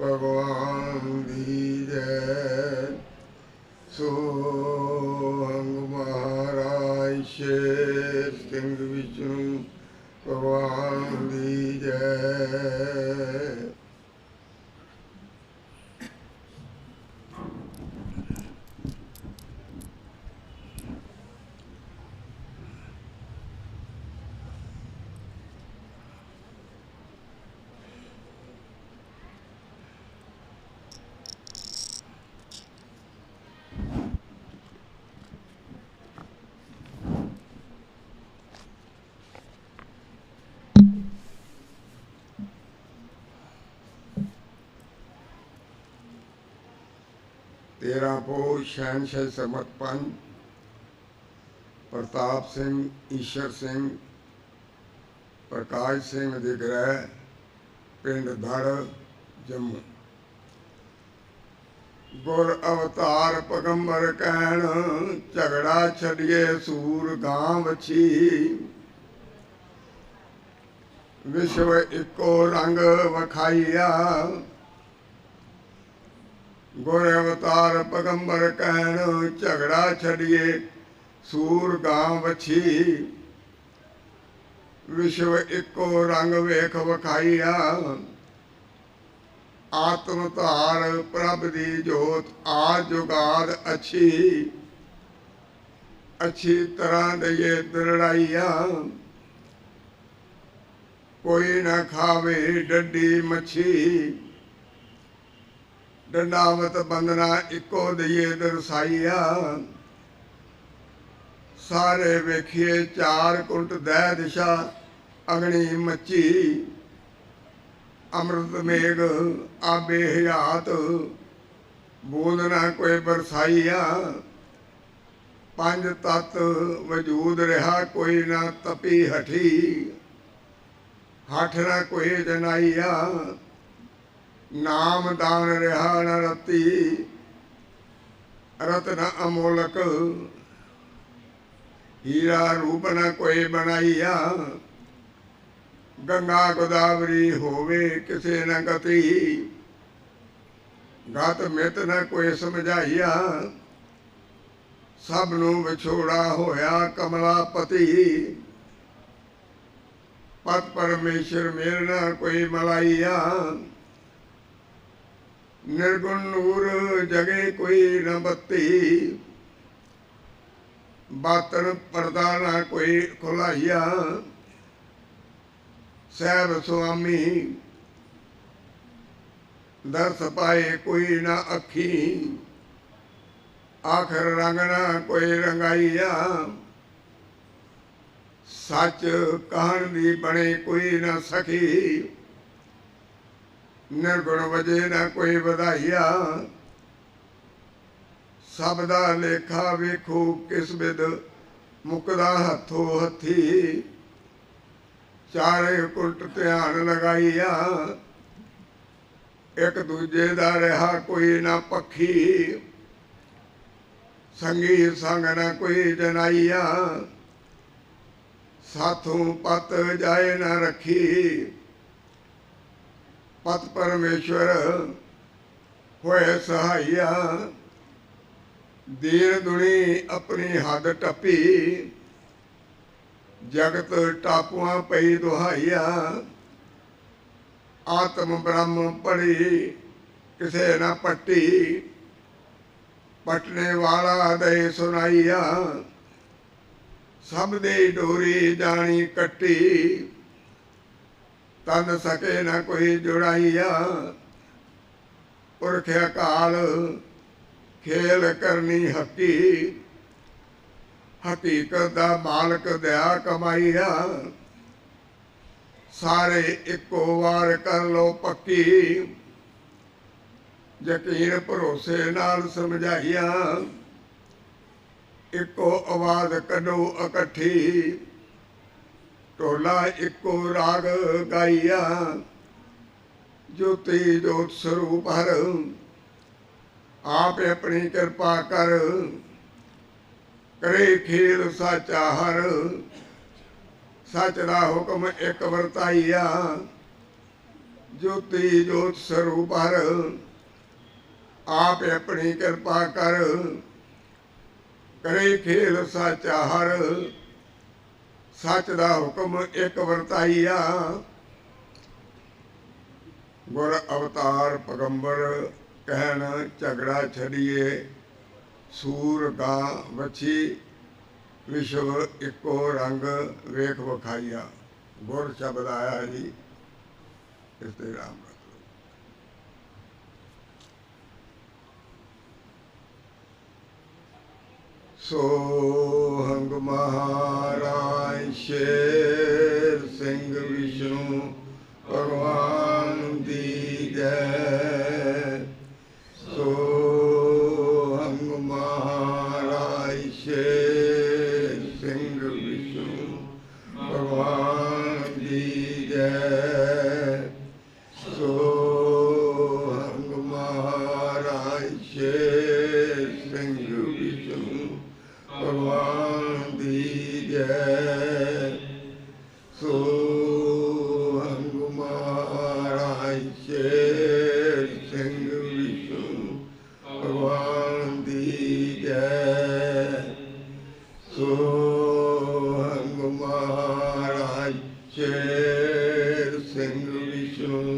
ਭਗਵਾਨ ਦੀ ਜੈ। ਸੋਹੰਗ ਮਹਾਰਾਜ ਸ਼ੇਰ ਸਿੰਘ ਵਿਸ਼ਨੂੰ ਭਗਵਾਨ ਦੀ ਜੈ। ਤੇਰਾ ਪੋ ਸ਼ਹਿਨਸ਼ਾਹ ਸਮਤ ਪੰਜ ਪ੍ਰਤਾਪ ਸਿੰਘ ਈਸ਼ਰ ਸਿੰਘ ਪ੍ਰਕਾਸ਼ ਸਿੰਘ ਦੇ ਗ੍ਰਹਿ ਪਿੰਡ ਧੜ ਜੰਮੂ ਗੁਰ ਅਵਤਾਰ ਪਗੰਬਰ ਕਹਿਣ ਝਗੜਾ ਛੱਡੀਏ ਸੂਰ ਗਾਂ ਵਛੀ ਵਿਸ਼ਵ ਇੱਕੋ ਰੰਗ ਵਖਾਈਆ ਗੁਰ ਅਵਤਾਰ ਪਗੰਬਰ ਕਹਿਣ, ਝਗੜਾ ਛੱਡੀਏ, ਸੂਰ ਗਾਂ ਵਛੀ। ਵਿਸ਼ਵ ਇੱਕੋ ਰੰਗ ਵੇਖ ਵਖਾਈਆ। ਆਤਮ ਧਾਰ ਪ੍ਰਭ ਦੀ ਜੋਤ ਆ ਜੁਗਾਦ ਅੱਛੀ। ਅੱਛੀ ਤਰ੍ਹਾਂ ਦਈਏ ਦਰੜਾਈਆ। ਕੋਈ ਨਾ ਖਾਵੇ ਡੱਡੀ ਮੱਛੀ। ਡੰਡਾਵਤ ਬੰਦਨਾ ਇੱਕੋ ਦਈਏ ਦਰਸਾਈਆ। ਸਾਰੇ ਵੇਖੀਏ ਚਾਰ ਕੁੰਟ ਦਹਿ ਦਿਸ਼ਾ, ਅਗਣੀ ਮੱਚੀ। ਅੰਮ੍ਰਿਤ ਮੇਘ ਆਬੇ ਹਯਾਤ ਬੋਲਣਾ ਕੋਈ ਬਰਸਾਈਆ। ਪੰਜ ਤਤ ਵਜੂਦ ਰਿਹਾ, ਕੋਈ ਨਾ ਤਪੀ ਹਠੀ। ਹਠ ਨਾ ਕੋਈ ਜਨਾਈਆ। ਨਾਮ ਦਾਨ ਰਿਹਾ ਨ ਰਤੀ ਰਤਨ ਅਮੋਲਕ ਹੀਰਾ ਰੂਪ ਨ ਕੋਈ ਬਣਾਈਆ ਗੰਗਾ ਗੋਦਾਵਰੀ ਹੋਵੇ ਕਿਸੇ ਨ ਗਤੀ ਗਤ ਮਿਤ ਨ ਕੋਈ ਸਮਝਾਈਆ ਸਭ ਨੂੰ ਵਿਛੋੜਾ ਹੋਇਆ ਕਮਲਾ ਪਤੀ ਪਤ ਪਰਮੇਸ਼ਰ ਮੇਰ ਨ ਕੋਈ ਮਲਾਈਆ ਨਿਰਗੁਣ ਨੂਰ ਜਗੇ ਕੋਈ ਨ ਬੱਤੀ। ਬਾਤਨ ਪਰਦਾ ਨਾ ਕੋਈ ਖੁਲਾਈਆ ਸਹਿਬ ਸੁਆਮੀ, ਦਰਸ ਪਾਏ ਕੋਈ ਨਾ ਅੱਖੀ। ਆਖਰ ਰੰਗ ਨਾ ਕੋਈ ਰੰਗਾਈਆ। ਸੱਚ ਕਹਣ ਦੀ ਬਣੇ ਕੋਈ ਨਾ ਸਖੀ। ਨਿਰਗੁਣ ਵਜੇ ਨਾ ਕੋਈ ਵਧਾਈਆ। ਸਭ ਦਾ ਲੇਖਾ ਵੇਖੋ ਕਿਸ ਵਿਦ ਮੁਕਦਾ ਹੱਥੋਂ ਹੱਥੀ। ਚਾਰੇ ਕੁਲਟ ਧਿਆਨ ਲਗਾਈਆ। ਇੱਕ ਦੂਜੇ ਦਾ ਰਹਾ ਕੋਈ ਨਾ ਪੱਖੀ। ਸੰਗੀ ਸੰਗ ਨਾ ਕੋਈ ਜਨਾਈਆ। ਸਾਥੋਂ ਪਤ ਜਾਏ ਨਾ ਰੱਖੀ। ਪਤ ਪਰਮੇਸ਼ਵਰ ਹੋਏ ਸਹਾਈਆ। ਦੇਰ ਦੁਨੀ ਆਪਣੀ ਹੱਦ ਟੱਪੀ। ਜਗਤ ਟਾਪੂਆਂ ਪਈ ਦੁਹਾਈਆ। ਆਤਮ ਬ੍ਰਹਮ ਪੜੀ, ਕਿਸੇ ਨਾ ਪੱਟੀ। ਪਟਨੇ ਵਾਲਾ ਦੇ ਸੁਨਾਈਆ। ਸਭ ਦੇ ਡੋਰੀ ਜਾਣੀ ਕੱਟੀ। ਤਨ ਸਕੇ ਨਾ ਕੋਈ ਜੁੜਾਈਆ। ਪੁਰਖ ਅਕਾਲ ਖੇਲ ਕਰਨੀ ਹੱਕੀ। ਹਕੀਕਤ ਦਾ ਮਾਲਕ ਦਇਆ ਕਮਾਈਆ। ਸਾਰੇ ਇੱਕੋ ਵਾਰ ਕਰ ਲੋ ਪੱਕੀ। ਯਕੀਨ ਭਰੋਸੇ ਨਾਲ ਸਮਝਾਈਆਂ। ਇੱਕੋ ਆਵਾਜ਼ ਕੱਢੋ ਇਕੱਠੀ। ਢੋਲਾ ਇੱਕੋ ਰਾਗ ਗਾਈਆ, ਜੋਤੀ ਜੋਤ ਸਰੂਪ ਹਰ। ਆਪ ਆਪਣੀ ਕਿਰਪਾ ਕਰ, ਕਰੇ ਖੇਲ ਸਾਚਾ ਹਰ। ਸੱਚ ਦਾ ਹੁਕਮ ਇੱਕ ਵਰਤਾਈਆ, ਜੋਤੀ ਜੋਤ ਸਰੂਪ ਹਰ। ਆਪ ਆਪਣੀ ਕਿਰਪਾ ਕਰ, ਕਰੇ ਖੇਲ ਸਾਚਾ ਹਰ। ਸੱਚ ਦਾ ਹੁਕਮ ਇੱਕ ਵਰਤਾਈਆ। ਗੁਰ ਅਵਤਾਰ ਪਗੰਬਰ ਕਹਿਣ, ਝਗੜਾ ਛੜੀਏ ਸੂਰ ਗਾਂ ਵਛੀ, ਵਿਸ਼ਵ ਇੱਕੋ ਰੰਗ, ਵੇਖ ਵਿਖਾਈਆ। ਗੁਰ ਸ਼ਬਦ ਆਇਆ ਜੀ, ਇਸ ਤੇ ਰਾਮ ਰੱਖ ਲਓ ਸੋਹੰਗ ਮਹਾਰਾਜ ਸ਼ੇਰ ਸਿੰਘ ਵਿਸ਼ਨੂੰ ਭਗਵਾਨ ਸ਼ੇਰ ਸਿੰਘ ਵਿਸ਼ਨੂੰ ਭਗਵਾਨ ਦੀ ਜੈ ਸੋਹੰਗ ਮਹਾਰਾਜ ਸ਼ੇਰ ਸਿੰਘ ਵਿਸ਼ਨੂੰ